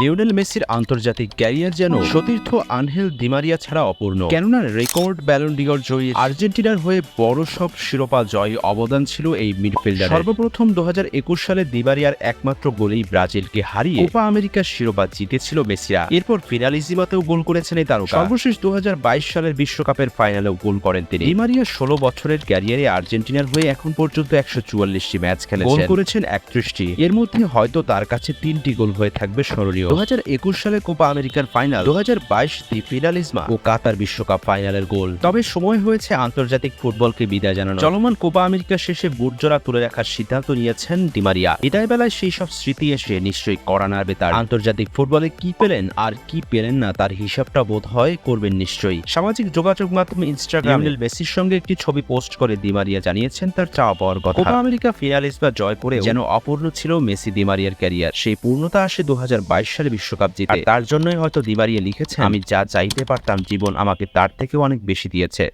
Lionel মেসির আন্তর্জাতিক career যেন সতীর্থ আনহেল দিমারিয়া ছাড়া অপূর্ণ। কেননা রেকর্ড ব্যালন ডিগর জয়ী আর্জেন্টিনার হয়ে বড় সব শিরোপা জয়ী অবদান ছিল এই মিডফিল্ডার সর্বপ্রথম দু হাজার একুশ সালে দিমারিয়ার একমাত্র গোলেই ব্রাজিলকে হারিয়ে কোপা আমেরিকার শিরোপা জিতেছিল মেসিরা। এরপর ফিনালিজিমাতেও গোল করেছেন এই তারকা। সর্বশেষ দু হাজার বাইশ সালের বিশ্বকাপের ফাইনালেও গোল করেন তিনি। দিমারিয়া ষোলো বছরের ক্যারিয়ারে আর্জেন্টিনার হয়ে এখন পর্যন্ত একশো চুয়াল্লিশটি ম্যাচ খেলেছেন। গোল করেছেন একত্রিশটি। এর মধ্যে হয়তো তার কাছে তিনটি গোল হয়ে থাকবে স্মরণীয়। দু হাজার একুশ সালে কোপা আমেরিকার ফাইনাল দু হাজার বাইশ দি ফিনালিজমা ও কাতার বিশ্বকাপ ফাইনালের গোল। তবে সময় হয়েছে আন্তর্জাতিক ফুটবলকে বিদায় জানানো চলমান কোপা আমেরিকা শেষে বুটজোড়া তুলে রাখার সিদ্ধান্ত নিয়েছেন ডিমারিয়া বিদায় বেলায় সেই সব স্মৃতি এসে নিশ্চয়ই করা নাড়বে তার আন্তর্জাতিক ফুটবলে কি পেলেন আর কি পেলেন না তার হিসাবটা বোধ হয় করবেন নিশ্চয়ই। সামাজিক যোগাযোগ মাধ্যম ইনস্টাগ্রাম মেসির সঙ্গে একটি ছবি পোস্ট করে দিমারিয়া জানিয়েছেন তার চাওয়া পাওয়ার কথা। কোপা আমেরিকা ফিনালিস বা জয় করে যেন অপূর্ণ ছিল মেসি দিমারিয়ার ক্যারিয়ার। সেই পূর্ণতা আসে দু হাজার বাইশ সালে বিশ্বকাপ জিতে। তার জন্যই হয়তো দিবারিয়ে লিখেছে আমি যা চাইতে পারতাম জীবন আমাকে তার থেকেও অনেক বেশি দিয়েছে।